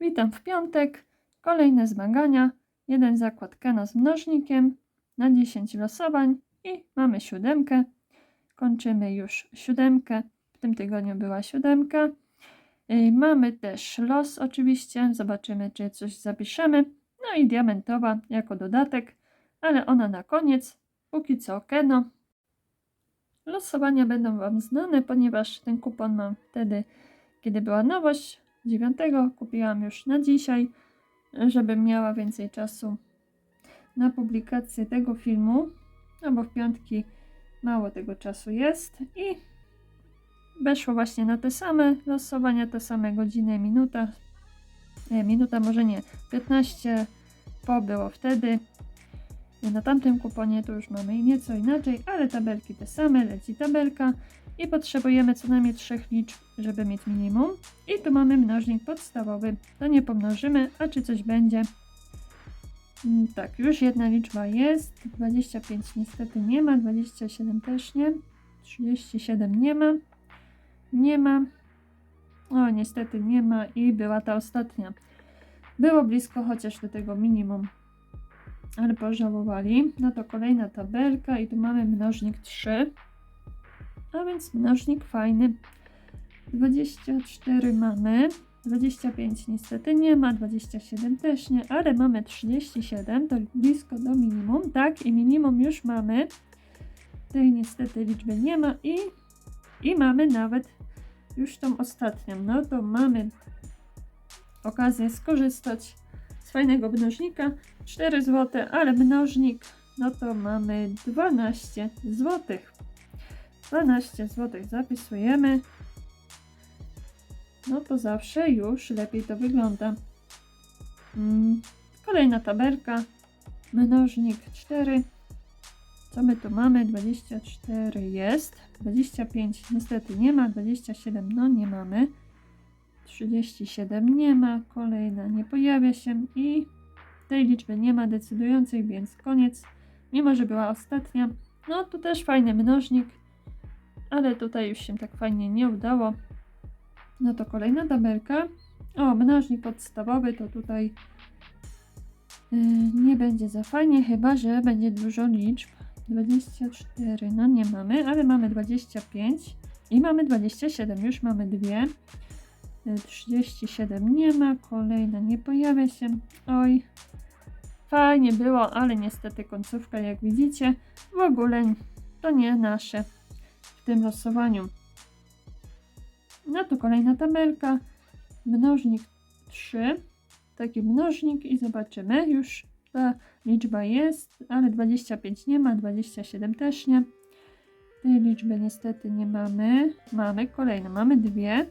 Witam w piątek. Kolejne zmagania. Jeden zakład Keno z mnożnikiem na 10 losowań i mamy siódemkę. Kończymy już siódemkę. W tym tygodniu była siódemka. Yy, Mamy też los oczywiście. Zobaczymy, czy coś zapiszemy. No i diamentowa jako dodatek, ale ona na koniec. Póki co Keno. Losowania będą Wam znane, ponieważ ten kupon mam wtedy, kiedy była nowość. 9 kupiłam już na dzisiaj, żebym miała więcej czasu na publikację tego filmu, no bo w piątki mało tego czasu jest i weszło właśnie na te same losowania, te same godziny, minuta, nie, minuta może nie, 15 po było wtedy. Na tamtym kuponie to już mamy nieco inaczej, ale tabelki te same, leci tabelka i potrzebujemy co najmniej trzech liczb, żeby mieć minimum. I tu mamy mnożnik podstawowy. To nie pomnożymy, a czy coś będzie? Mm, Tak, już jedna liczba jest. 25 niestety nie ma, 27 też nie. 37 nie ma. Nie ma. O, niestety nie ma i była ta ostatnia. Było blisko chociaż do tego minimum, ale pożałowali. No to kolejna tabelka i tu mamy mnożnik 3. A więc mnożnik fajny. 24 mamy. 25 niestety nie ma, 27 też nie, ale mamy 37, to blisko do minimum, tak? I minimum już mamy. Tej niestety liczby nie ma i, i mamy nawet już tą ostatnią. No to mamy okazję skorzystać z fajnego mnożnika. 4 zł, ale mnożnik, no to mamy 12 zł. 12 zł zapisujemy. No to zawsze już lepiej to wygląda. Mm, Kolejna tabelka. Mnożnik 4. Co my tu mamy? 24 jest. 25 niestety nie ma. 27 no nie mamy. 37 nie ma. Kolejna nie pojawia się. I tej liczby nie ma decydującej, więc koniec. Mimo, że była ostatnia. No tu też fajny mnożnik. Ale tutaj już się tak fajnie nie udało. No to kolejna tabelka. O, mnożnik podstawowy to tutaj yy, nie będzie za fajnie, chyba że będzie dużo liczb. 24, no nie mamy, ale mamy 25 i mamy 27, już mamy dwie. Yy, 37 nie ma, kolejna nie pojawia się. Oj, fajnie było, ale niestety końcówka, jak widzicie, w ogóle to nie nasze tym losowaniu. No to kolejna tabelka. Mnożnik 3. Taki mnożnik i zobaczymy. Już ta liczba jest, ale 25 nie ma, 27 też nie. Tej liczby niestety nie mamy. Mamy kolejne, mamy dwie.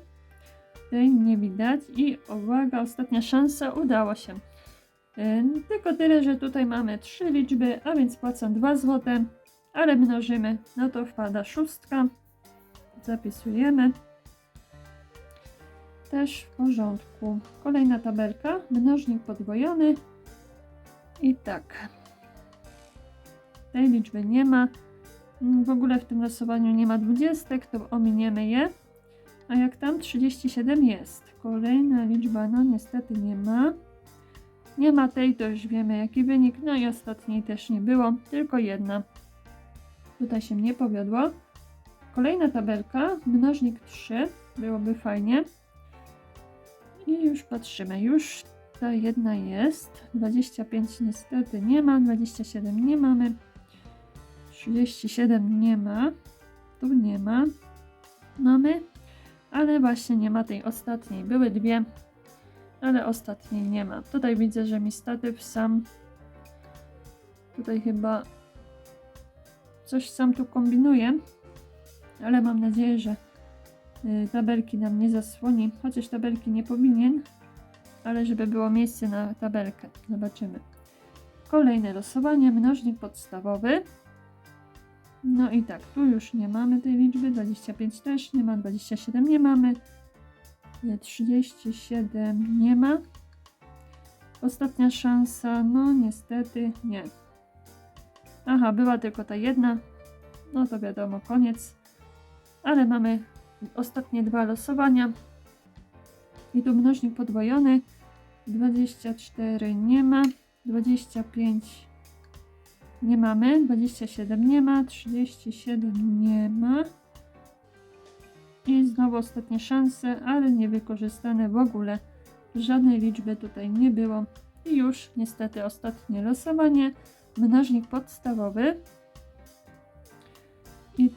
Tej nie widać i uwaga, ostatnia szansa, udało się. Tylko tyle, że tutaj mamy trzy liczby, a więc płacą 2 zł, ale mnożymy, no to wpada szóstka. Zapisujemy też w porządku. Kolejna tabelka, mnożnik podwojony. I tak. Tej liczby nie ma. W ogóle w tym losowaniu nie ma dwudziestek, to ominiemy je. A jak tam 37 jest. Kolejna liczba, no niestety nie ma. Nie ma tej, to już wiemy jaki wynik. No i ostatniej też nie było, tylko jedna. Tutaj się nie powiodło. Kolejna tabelka, mnożnik 3, byłoby fajnie. I już patrzymy, już ta jedna jest. 25 niestety nie ma, 27 nie mamy. 37 nie ma. Tu nie ma. Mamy, ale właśnie nie ma tej ostatniej. Były dwie, ale ostatniej nie ma. Tutaj widzę, że mi statyw sam. Tutaj chyba coś sam tu kombinuje, ale mam nadzieję, że y, tabelki nam nie zasłoni, chociaż tabelki nie powinien, ale żeby było miejsce na tabelkę. Zobaczymy. Kolejne losowanie, mnożnik podstawowy. No i tak, tu już nie mamy tej liczby, 25 też nie ma, 27 nie mamy, nie, 37 nie ma. Ostatnia szansa, no niestety nie. Aha, była tylko ta jedna, no to wiadomo, koniec. Ale mamy ostatnie dwa losowania. I tu mnożnik podwojony. 24 nie ma, 25 nie mamy, 27 nie ma, 37 nie ma. I znowu ostatnie szanse, ale niewykorzystane w ogóle. Żadnej liczby tutaj nie było. I już niestety ostatnie losowanie. Mnożnik podstawowy. I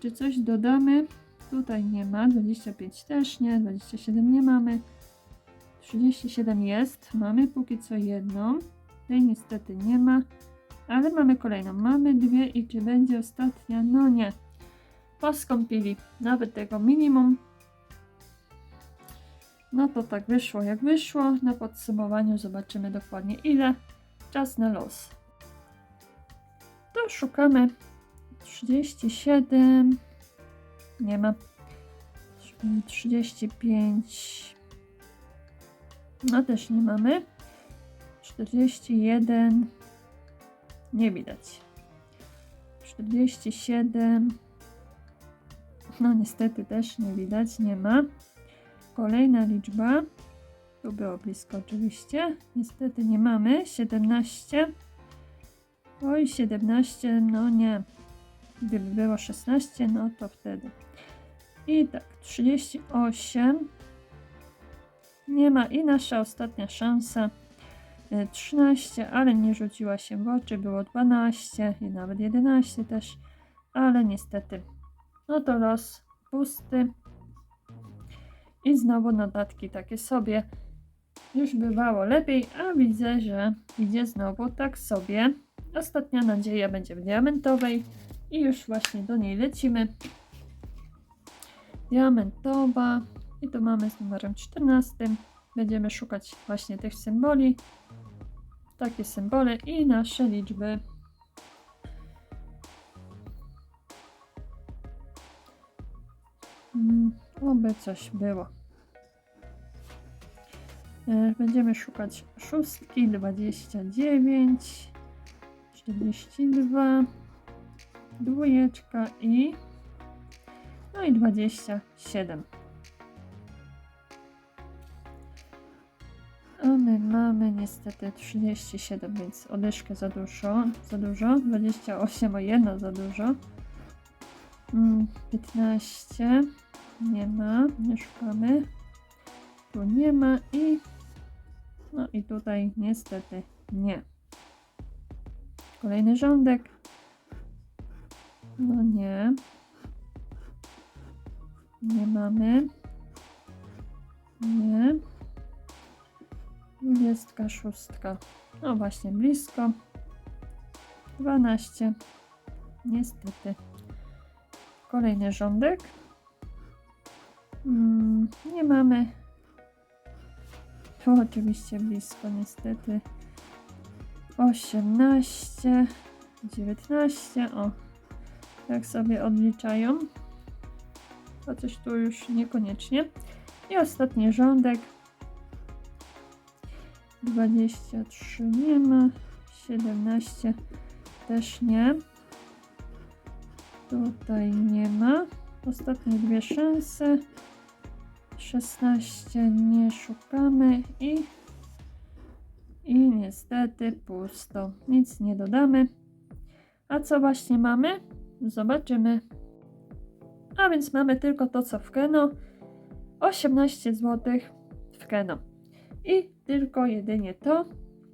czy coś dodamy? Tutaj nie ma. 25 też nie. 27 nie mamy. 37 jest. Mamy póki co jedną. Tej niestety nie ma. Ale mamy kolejną. Mamy dwie i czy będzie ostatnia? No nie. Poskąpili nawet tego minimum. No to tak wyszło jak wyszło. Na podsumowaniu zobaczymy dokładnie ile. Czas na los. To szukamy 37. Nie ma. 35. No też nie mamy. 41. Nie widać. 47. No niestety też nie widać, nie ma. Kolejna liczba. Tu było blisko oczywiście. Niestety nie mamy. 17. Oj, 17, no nie. Gdyby było 16, no to wtedy. I tak, 38. Nie ma. I nasza ostatnia szansa. e, 13, ale nie rzuciła się w oczy. Było 12 i nawet 11 też. Ale niestety. No to los pusty. I znowu notatki takie sobie. Już bywało lepiej, a widzę, że idzie znowu tak sobie. Ostatnia nadzieja będzie w diamentowej i już właśnie do niej lecimy. Diamentowa i to mamy z numerem 14. Będziemy szukać właśnie tych symboli. Takie symbole i nasze liczby. Mm, Oby coś było. E, Będziemy szukać szóstki, 29, 42, dwójeczka i no i 27. A my mamy niestety 37, więc odyszkę za dużo, za dużo, 28 o jedno za dużo. Mm, 15 nie ma, nie szukamy. Tu nie ma i no i tutaj niestety nie. Kolejny rządek. No nie. Nie mamy. Nie. Dwudziestka, szóstka. No właśnie, blisko. 12. Niestety. Kolejny rządek. Mm, nie mamy. Tu oczywiście blisko, niestety. 18, 19. O, tak sobie odliczają. Chociaż tu już niekoniecznie. I ostatni rządek. 23 nie ma. 17 też nie. Tutaj nie ma. Ostatnie dwie szanse. 16 nie szukamy i i niestety pusto. Nic nie dodamy. A co właśnie mamy? Zobaczymy. A więc mamy tylko to co w Keno. 18 zł w Keno. I tylko jedynie to.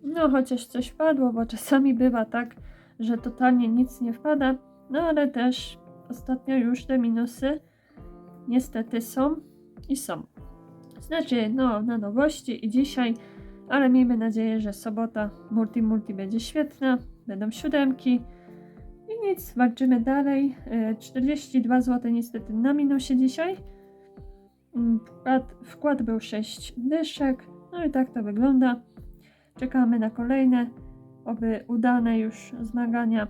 No chociaż coś wpadło, bo czasami bywa tak, że totalnie nic nie wpada. No ale też ostatnio już te minusy niestety są i są. Znaczy, no, na nowości i dzisiaj, ale miejmy nadzieję, że sobota multi multi będzie świetna, będą siódemki i nic, walczymy dalej. E, 42 zł niestety na minusie dzisiaj. Mm, Wkład, wkład był 6 dyszek, no i tak to wygląda. Czekamy na kolejne, oby udane już zmagania.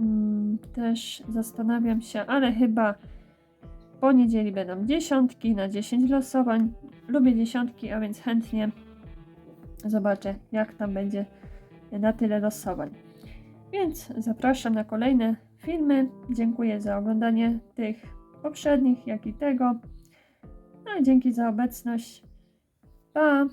Mm, Też zastanawiam się, ale chyba po niedzieli będą dziesiątki na 10 losowań. Lubię dziesiątki, a więc chętnie zobaczę, jak tam będzie na tyle losowań. Więc zapraszam na kolejne filmy. Dziękuję za oglądanie tych poprzednich, jak i tego. No i dzięki za obecność Pa!